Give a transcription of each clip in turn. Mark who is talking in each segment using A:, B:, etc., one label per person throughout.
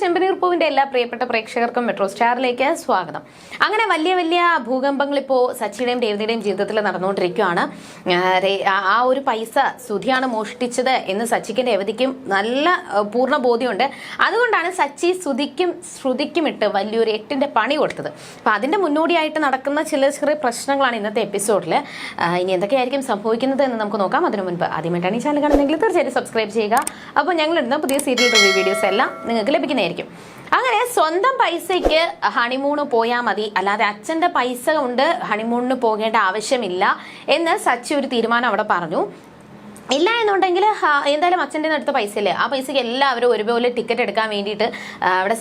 A: ചെമ്പനീർ പൂവിന്റെ എല്ലാ പ്രിയപ്പെട്ട പ്രേക്ഷകർക്കും മെട്രോ സ്റ്റാറിലേക്ക് സ്വാഗതം. അങ്ങനെ വലിയ വലിയ ഭൂകമ്പങ്ങൾ ഇപ്പോൾ സച്ചിയുടെയും രേവതിയുടെയും ജീവിതത്തിൽ നടന്നുകൊണ്ടിരിക്കുകയാണ്. ആ, ഒരു പൈസ സുധിയാണ് മോഷ്ടിച്ചത് എന്ന് സച്ചിക്കും രേവതിക്കും നല്ല പൂർണ ബോധ്യമുണ്ട്. അതുകൊണ്ടാണ് സച്ചി സുധിക്കും ശ്രുതിക്കും ഇട്ട് വലിയൊരു എട്ടിന്റെ പണി കൊടുത്തത്. അപ്പൊ അതിന്റെ മുന്നോടിയായിട്ട് നടക്കുന്ന ചില ചെറിയ പ്രശ്നങ്ങളാണ് ഇന്നത്തെ എപ്പിസോഡിൽ ഇനി എന്തൊക്കെയായിരിക്കും സംഭവിക്കുന്നത് എന്ന് നമുക്ക് നോക്കാം. അതിനു മുൻപ് ആദ്യമായിട്ടാണ് ഈ ചാനൽ കാണുന്നതെങ്കിൽ തീർച്ചയായിട്ടും സബ്സ്ക്രൈബ് ചെയ്യുക. അപ്പോൾ ഞങ്ങൾ ഇടുന്ന പുതിയ സീരിയൽ റിവ്യൂ വീഡിയോസ് എല്ലാം നിങ്ങൾക്ക് ലഭിക്കുന്നതായിരിക്കും അങ്ങനെ സ്വന്തം പൈസയ്ക്ക് ഹണിമൂണ് പോയാൽ മതി. അല്ലാതെ അച്ഛന്റെ പൈസ കൊണ്ട് ഹണിമൂണിന് പോകേണ്ട ആവശ്യമില്ല എന്ന് സച്ചി ഒരു തീരുമാനം അവിടെ പറഞ്ഞു. ഇല്ല എന്നുണ്ടെങ്കിൽ എന്തായാലും അച്ഛന്റെ അടുത്ത പൈസ ഇല്ലേ ആ പൈസയ്ക്ക് എല്ലാവരും ഒരുപോലെ ടിക്കറ്റ് എടുക്കാൻ വേണ്ടിയിട്ട് അവിടെ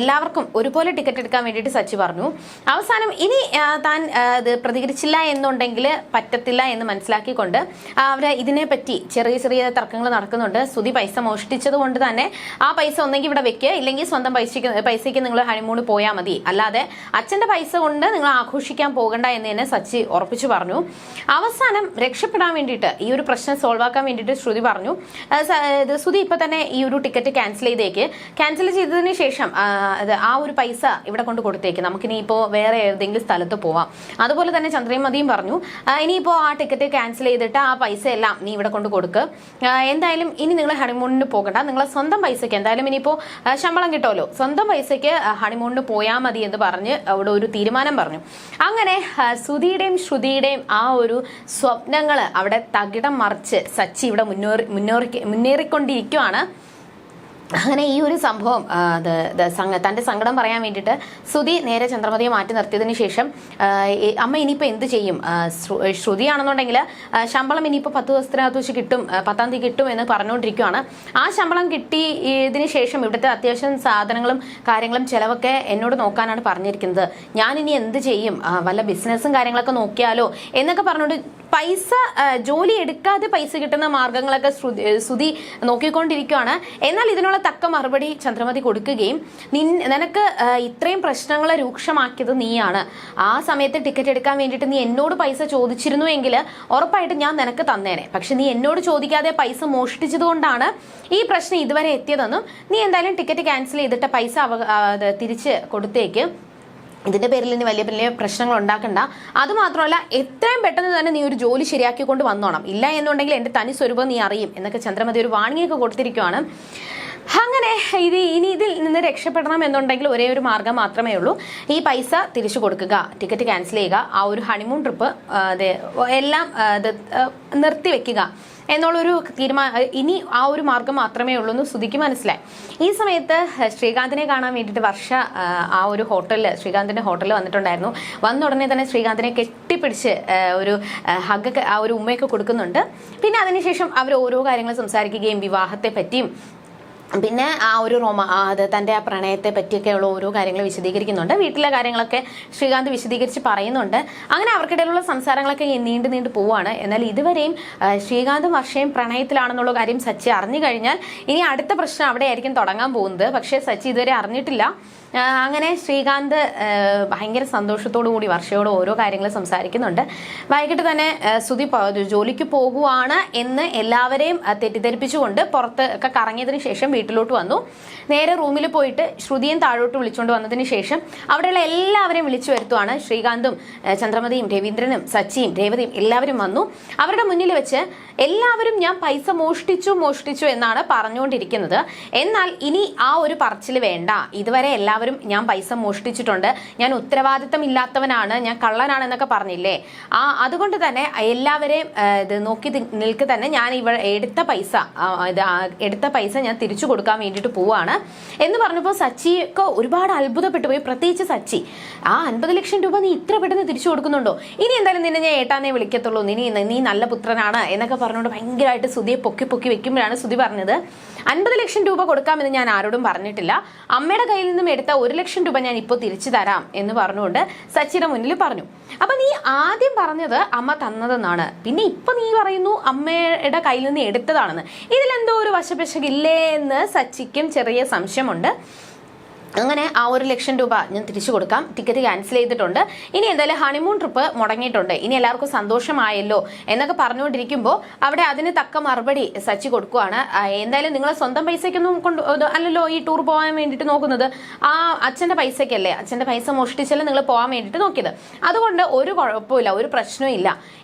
A: എല്ലാവർക്കും ഒരുപോലെ ടിക്കറ്റ് എടുക്കാൻ വേണ്ടിയിട്ട് സച്ചി പറഞ്ഞു. അവസാനം ഇനി താൻ ഇത് പ്രതികരിച്ചില്ല എന്നുണ്ടെങ്കിൽ പറ്റത്തില്ല എന്ന് മനസ്സിലാക്കിക്കൊണ്ട് അവർ ഇതിനെപ്പറ്റി ചെറിയ ചെറിയ തർക്കങ്ങൾ നടക്കുന്നുണ്ട്. സുതി പൈസ മോഷ്ടിച്ചത് കൊണ്ട് തന്നെ ആ പൈസ ഒന്നെങ്കിൽ ഇവിടെ വെക്കുക ഇല്ലെങ്കിൽ സ്വന്തം പൈസയ്ക്ക് പൈസയ്ക്ക് നിങ്ങൾ ഹണിമൂണ് പോയാൽ മതി. അല്ലാതെ അച്ഛന്റെ പൈസ കൊണ്ട് നിങ്ങൾ ആഘോഷിക്കാൻ പോകണ്ട എന്ന് തന്നെ സച്ചി ഉറപ്പിച്ചു പറഞ്ഞു. അവസാനം രക്ഷപ്പെടാൻ വേണ്ടിയിട്ട് ഈ ഒരു പ്രശ്നം സോൾവ് ആക്കാൻ വേണ്ടിയിട്ട് ശ്രുതി പറഞ്ഞു. ശ്രുതി ഇപ്പൊ തന്നെ ഈ ഒരു ടിക്കറ്റ് ക്യാൻസൽ ചെയ്തേക്ക്. ക്യാൻസൽ ചെയ്തതിന് ശേഷം ആ, ഒരു പൈസ ഇവിടെ കൊണ്ട് കൊടുത്തേക്ക്. നമുക്കിനി ഇപ്പോൾ വേറെ ഏതെങ്കിലും സ്ഥലത്ത് പോവാം. അതുപോലെ തന്നെ ചന്ദ്രമതിയും പറഞ്ഞു ഇനിയിപ്പോൾ ആ ടിക്കറ്റ് ക്യാൻസൽ ചെയ്തിട്ട് ആ പൈസ എല്ലാം നീ ഇവിടെ കൊണ്ട് കൊടുക്ക്. എന്തായാലും ഇനി നിങ്ങൾ ഹണിമൂണിന് പോകണ്ട. നിങ്ങളെ സ്വന്തം പൈസയ്ക്ക് എന്തായാലും ഇനിയിപ്പോൾ ശമ്പളം കിട്ടുമല്ലോ. സ്വന്തം പൈസയ്ക്ക് ഹണിമൂണിന് പോയാൽ മതി എന്ന് പറഞ്ഞ് അവിടെ ഒരു തീരുമാനം പറഞ്ഞു. അങ്ങനെ ശ്രുതിയുടെയും ശ്രുതിയുടെയും ആ ഒരു സ്വപ്നങ്ങൾ അവിടെ തകിടം മറിച്ച് സച്ചി ഇവിടെ മുന്നേറി മുന്നേറി മുന്നേറിക്കൊണ്ടിരിക്കുവാണ്. അങ്ങനെ ഈ ഒരു സംഭവം തന്റെ സങ്കടം പറയാൻ വേണ്ടിയിട്ട് ശ്രുതി നേരെ ചന്ദ്രമതിയെ മാറ്റി നിർത്തിയതിന് ശേഷം അമ്മ ഇനിയിപ്പോൾ എന്ത് ചെയ്യും? ശ്രുതിയാണെന്നുണ്ടെങ്കിൽ ശമ്പളം ഇനിയിപ്പോൾ പത്ത് ദിവസത്തിനകത്ത് വെച്ച് കിട്ടും പത്താം തീയതി കിട്ടും എന്ന് പറഞ്ഞുകൊണ്ടിരിക്കുകയാണ് ആ ശമ്പളം കിട്ടി ഇതിന് ശേഷം ഇവിടുത്തെ അത്യാവശ്യം സാധനങ്ങളും കാര്യങ്ങളും ചിലവൊക്കെ എന്നോട് നോക്കാനാണ് പറഞ്ഞിരിക്കുന്നത്. ഞാൻ ഇനി എന്ത് ചെയ്യും? വല്ല ബിസിനസ്സും കാര്യങ്ങളൊക്കെ നോക്കിയാലോ എന്നൊക്കെ പറഞ്ഞുകൊണ്ട് പൈസ ജോലി എടുക്കാതെ പൈസ കിട്ടുന്ന മാർഗങ്ങളൊക്കെ ശ്രുതി നോക്കിക്കൊണ്ടിരിക്കുകയാണ്. എന്നാൽ ഇതിനുള്ള തക്ക മറുപടി ചന്ദ്രമതി കൊടുക്കുകയും നിൻ നിനക്ക് ഇത്രയും പ്രശ്നങ്ങളെ രൂക്ഷമാക്കിയത് നീയാണ്. ആ സമയത്ത് ടിക്കറ്റ് എടുക്കാൻ വേണ്ടിയിട്ട് നീ എന്നോട് പൈസ ചോദിച്ചിരുന്നു എങ്കിൽ ഉറപ്പായിട്ട് ഞാൻ നിനക്ക് തന്നേനെ. പക്ഷെ നീ എന്നോട് ചോദിക്കാതെ പൈസ മോഷ്ടിച്ചതുകൊണ്ടാണ് ഈ പ്രശ്നം ഇതുവരെ എത്തിയതെന്നും നീ എന്തായാലും ടിക്കറ്റ് ക്യാൻസൽ ചെയ്തിട്ട് പൈസ തിരിച്ച് കൊടുത്തേക്ക്. ഇതിന്റെ പേരിൽ ഇനി വലിയ വലിയ പ്രശ്നങ്ങൾ ഉണ്ടാക്കണ്ട. അതുമാത്രമല്ല എത്രയും പെട്ടെന്ന് തന്നെ നീ ഒരു ജോലി ശരിയാക്കിക്കൊണ്ട് വന്നോണം. ഇല്ല എന്നുണ്ടെങ്കിൽ എന്റെ തനി സ്വരൂപം നീ അറിയും എന്നൊക്കെ ചന്ദ്രമതി ഒരു വാണിയൊക്കെ കൊടുത്തിരിക്കുവാണ്. അങ്ങനെ ഇത് ഇനി ഇതിൽ നിന്ന് രക്ഷപ്പെടണം എന്നുണ്ടെങ്കിൽ ഒരേ ഒരു മാർഗം മാത്രമേ ഉള്ളൂ. ഈ പൈസ തിരിച്ചു കൊടുക്കുക ടിക്കറ്റ് ക്യാൻസൽ ചെയ്യുക ആ ഒരു ഹണിമൂൺ ട്രിപ്പ് അതെ എല്ലാം നിർത്തി വെക്കുക. എന്നുള്ളൊരു തീരുമാനം ഇനി ആ ഒരു മാർഗം മാത്രമേ ഉള്ളൂ എന്ന് ശ്രുതിക്ക് മനസ്സിലായി. ഈ സമയത്ത് ശ്രീകാന്തിനെ കാണാൻ വേണ്ടിയിട്ട് വർഷ ആ, ഒരു ഹോട്ടലിൽ ശ്രീകാന്തിന്റെ ഹോട്ടലിൽ വന്നിട്ടുണ്ടായിരുന്നു. വന്ന ഉടനെ തന്നെ ശ്രീകാന്തിനെ കെട്ടിപ്പിടിച്ച് ഒരു ഹഗ്ഗൊക്കെ ആ ഒരു ഉമ്മയൊക്കെ കൊടുക്കുന്നുണ്ട്. പിന്നെ അതിനുശേഷം അവർ ഓരോ കാര്യങ്ങൾ സംസാരിക്കുകയും വിവാഹത്തെ പറ്റിയും പിന്നെ ആ ഒരു റോമ അത് തന്റെ ആ പ്രണയത്തെ പറ്റിയൊക്കെയുള്ള ഓരോ കാര്യങ്ങൾ വിശദീകരിക്കുന്നുണ്ട്. വീട്ടിലെ കാര്യങ്ങളൊക്കെ ശ്രീകാന്ത് വിശദീകരിച്ച് പറയുന്നുണ്ട്. അങ്ങനെ അവർക്കിടയിലുള്ള സംസാരങ്ങളൊക്കെ നീണ്ടു നീണ്ടു പോവാണ്. എന്നാൽ ഇതുവരെയും ശ്രീകാന്തും വർഷയും പ്രണയത്തിലാണെന്നുള്ള കാര്യം സച്ചി അറിഞ്ഞു കഴിഞ്ഞാൽ ഇനി അടുത്ത പ്രശ്നം അവിടെയായിരിക്കും തുടങ്ങാൻ പോകുന്നത്. പക്ഷേ സച്ചി ഇതുവരെ അറിഞ്ഞിട്ടില്ല. അങ്ങനെ ശ്രീകാന്ത് ഭയങ്കര സന്തോഷത്തോടു കൂടി വർഷയോട് ഓരോ കാര്യങ്ങൾ സംസാരിക്കുന്നുണ്ട്. വൈകിട്ട് തന്നെ സുതി ജോലിക്ക് പോകുവാണ് എന്ന് എല്ലാവരെയും തെറ്റിദ്ധരിപ്പിച്ചുകൊണ്ട് പുറത്ത് ഒക്കെ കറങ്ങിയതിന് ശേഷം വീട്ടിലോട്ട് വന്നു. നേരെ റൂമിൽ പോയിട്ട് ശ്രുതിയും താഴോട്ട് വിളിച്ചുകൊണ്ട് വന്നതിന് ശേഷം അവിടെയുള്ള എല്ലാവരെയും വിളിച്ചു വരുത്തുവാണ് ശ്രീകാന്തും ചന്ദ്രമതിയും രവീന്ദ്രനും സച്ചിയും രേവതിയും എല്ലാവരും വന്നു. അവരുടെ മുന്നിൽ വെച്ച് എല്ലാവരും ഞാൻ പൈസ മോഷ്ടിച്ചു മോഷ്ടിച്ചു എന്നാണ് പറഞ്ഞുകൊണ്ടിരിക്കുന്നത്. എന്നാൽ ഇനി ആ ഒരു പറച്ചിൽ വേണ്ട. ഇതുവരെ എല്ലാവരും ഞാൻ പൈസ മോഷ്ടിച്ചിട്ടുണ്ട്. ഞാൻ ഉത്തരവാദിത്തം ഇല്ലാത്തവനാണ് ഞാൻ കള്ളനാണെന്നൊക്കെ പറഞ്ഞില്ലേ? ആ അതുകൊണ്ട് തന്നെ എല്ലാവരെയും ഇത് നോക്കി നിൽക്കു തന്നെ ഞാൻ ഇവ എടുത്ത പൈസ ഇത് എടുത്ത പൈസ ഞാൻ തിരിച്ചു കൊടുക്കാൻ വേണ്ടിയിട്ട് പോവാണ്. എന്ന് പറഞ്ഞപ്പോൾ സച്ചിയൊക്കെ ഒരുപാട് അത്ഭുതപ്പെട്ടു പോയി. പ്രത്യേകിച്ച് സച്ചി. ആ അൻപത് ലക്ഷം രൂപ നീ ഇത്ര പെട്ടെന്ന് തിരിച്ചു കൊടുക്കുന്നുണ്ടോ? ഇനി എന്തായാലും നിന്നെ ഞാൻ ഏട്ടാന്നേ വിളിക്കത്തുള്ളൂ. നീ നീ നല്ല പുത്രനാണ് എന്നൊക്കെ പറഞ്ഞുകൊണ്ട് ഭയങ്കരമായിട്ട് സുധിയെ പൊക്കി പൊക്കി വെക്കുമ്പോഴാണ് സുധി പറഞ്ഞത്. അൻപത് ലക്ഷം രൂപ കൊടുക്കാമെന്ന് ഞാൻ ആരോടും പറഞ്ഞിട്ടില്ല. അമ്മയുടെ കയ്യിൽ നിന്നും എടുത്ത ഒരു ലക്ഷം രൂപ ഞാൻ ഇപ്പോൾ തിരിച്ചു തരാം എന്ന് പറഞ്ഞുകൊണ്ട് സച്ചിയുടെ മുന്നിൽ പറഞ്ഞു. അപ്പം നീ ആദ്യം പറഞ്ഞത് അമ്മ തന്നതെന്നാണ്. പിന്നെ ഇപ്പൊ നീ പറയുന്നു അമ്മയുടെ കയ്യിൽ നിന്ന് എടുത്തതാണെന്ന്. ഇതിലെന്തോ ഒരു വശപശകില്ലേ എന്ന് സച്ചിക്കും ചെറിയ സംശയമുണ്ട്. അങ്ങനെ ആ ഒരു ലക്ഷം രൂപ ഞാൻ തിരിച്ചു കൊടുക്കാം. ടിക്കറ്റ് ക്യാൻസൽ ചെയ്തിട്ടുണ്ട്. ഇനി എന്തായാലും ഹണിമൂൺ ട്രിപ്പ് മുടങ്ങിയിട്ടുണ്ട്. ഇനി എല്ലാവർക്കും സന്തോഷമായല്ലോ എന്നൊക്കെ പറഞ്ഞുകൊണ്ടിരിക്കുമ്പോൾ അവിടെ അതിന് തക്ക മറുപടി സച്ചി കൊടുക്കുവാണ്. എന്തായാലും നിങ്ങൾ സ്വന്തം പൈസയ്ക്കൊന്നും കൊണ്ട് അല്ലല്ലോ ഈ ടൂർ പോകാൻ വേണ്ടിയിട്ട് നോക്കുന്നത്. ആ അച്ഛന്റെ പൈസയ്ക്കല്ലേ? അച്ഛന്റെ പൈസ മോഷ്ടിച്ചല്ലേ നിങ്ങൾ പോകാൻ വേണ്ടിയിട്ട് നോക്കിയത്. അതുകൊണ്ട് ഒരു കുഴപ്പമില്ല ഒരു പ്രശ്നവും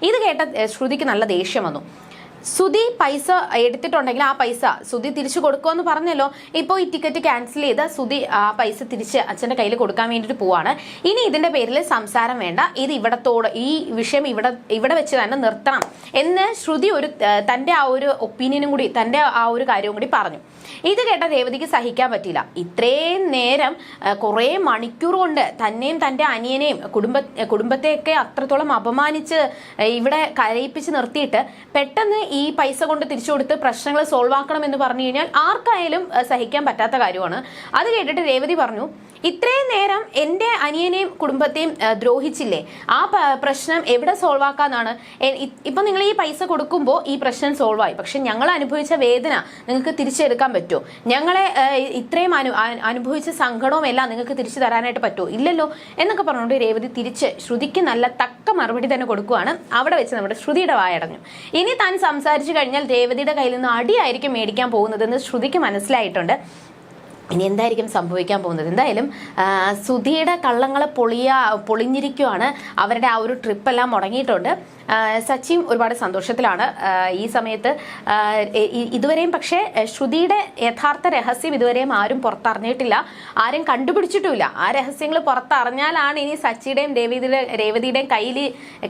A: ഇത് കേട്ട ശ്രുതിക്ക് നല്ല ദേഷ്യം വന്നു. സുധി പൈസ എടുത്തിട്ടുണ്ടെങ്കിൽ ആ പൈസ സുധി തിരിച്ചു കൊടുക്കുമെന്ന് പറഞ്ഞല്ലോ. ഇപ്പോൾ ഈ ടിക്കറ്റ് ക്യാൻസൽ ചെയ്ത് സുധി ആ പൈസ തിരിച്ച് അച്ഛന്റെ കയ്യിൽ കൊടുക്കാൻ വേണ്ടിയിട്ട് പോവാണ്. ഇനി ഇതിന്റെ പേരിൽ സംസാരം വേണ്ട. ഇത് ഇവിടത്തോട് ഈ വിഷയം ഇവിടെ ഇവിടെ വെച്ച് തന്നെ നിർത്തണം എന്ന് ശ്രുതി ഒരു തന്റെ ആ ഒരു ഒപ്പീനിയനും കൂടി തന്റെ ആ ഒരു കാര്യവും കൂടി പറഞ്ഞു. ഇത് കേട്ട രേവതിക്ക് സഹിക്കാൻ പറ്റില്ല ഇത്രയും നേരം കുറേ മണിക്കൂർ കൊണ്ട് തന്നെയും തന്റെ അനിയനെയും കുടുംബ കുടുംബത്തെയൊക്കെ അത്രത്തോളം അപമാനിച്ച് ഇവിടെ കരയിപ്പിച്ച് നിർത്തിയിട്ട് പെട്ടെന്ന് ഈ പൈസ കൊണ്ട് തിരിച്ചു കൊടുത്ത് പ്രശ്നങ്ങൾ സോൾവ് ആക്കണം എന്ന് പറഞ്ഞു കഴിഞ്ഞാൽ ആർക്കായാലും സഹിക്കാൻ പറ്റാത്ത കാര്യമാണ്. അത് കേട്ടിട്ട് രേവതി പറഞ്ഞു ഇത്രയും നേരം എന്റെ അനിയനെയും കുടുംബത്തെയും ദ്രോഹിച്ചില്ലേ? ആ പ്രശ്നം എവിടെ സോൾവ് ആക്കാന്നാണ് ഇപ്പം നിങ്ങൾ ഈ പൈസ കൊടുക്കുമ്പോൾ ഈ പ്രശ്നം സോൾവ് ആയി പക്ഷെ ഞങ്ങൾ അനുഭവിച്ച വേദന നിങ്ങൾക്ക് തിരിച്ചെടുക്കാൻ പറ്റുമോ ഞങ്ങളെ ഇത്രയും അനു അനുഭവിച്ച സങ്കടവും എല്ലാം നിങ്ങൾക്ക് തിരിച്ചു തരാനായിട്ട് പറ്റുമോ ഇല്ലല്ലോ. എന്നൊക്കെ പറഞ്ഞുകൊണ്ട് രേവതി തിരിച്ച് ശ്രുതിക്ക് നല്ല തക്ക മറുപടി തന്നെ കൊടുക്കുകയാണ് അവിടെ വെച്ച് നമ്മുടെ ശ്രുതിയുടെ വായടഞ്ഞു. ഇനി താൻ സംസാരിച്ചു കഴിഞ്ഞാൽ രേവതിയുടെ കയ്യിൽ നിന്ന് അടിയായിരിക്കും മേടിക്കാൻ പോകുന്നതെന്ന് ശ്രുതിക്ക് മനസ്സിലായിട്ടുണ്ട്. ഇനി എന്തായിരിക്കും സംഭവിക്കാൻ പോകുന്നത്? എന്തായാലും സുധിയുടെ കള്ളങ്ങളെ പൊളിയ പൊളിഞ്ഞിരിക്കുവാണ് അവരുടെ ആ ഒരു ട്രിപ്പെല്ലാം മുടങ്ങിയിട്ടുണ്ട്. സച്ചിയും ഒരുപാട് സന്തോഷത്തിലാണ്. ഈ സമയത്ത് ഇതുവരെയും പക്ഷേ ശ്രുതിയുടെ യഥാർത്ഥ രഹസ്യം ഇതുവരെയും ആരും പുറത്തറിഞ്ഞിട്ടില്ല. ആരും കണ്ടുപിടിച്ചിട്ടുമില്ല. ആ രഹസ്യങ്ങൾ പുറത്തറിഞ്ഞാലാണ് ഇനി സച്ചിയുടെയും രേവതിയുടെ രേവതിയുടെയും കയ്യിൽ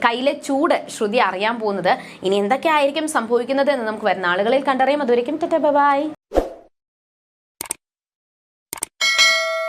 A: കയ്യിലെ ചൂട് ശ്രുതി അറിയാൻ പോകുന്നത്. ഇനി എന്തൊക്കെ ആയിരിക്കും സംഭവിക്കുന്നത് എന്ന് നമുക്ക് വരുന്ന ആളുകളിൽ കണ്ടറിയാം. അതുവരെയും ബൈ.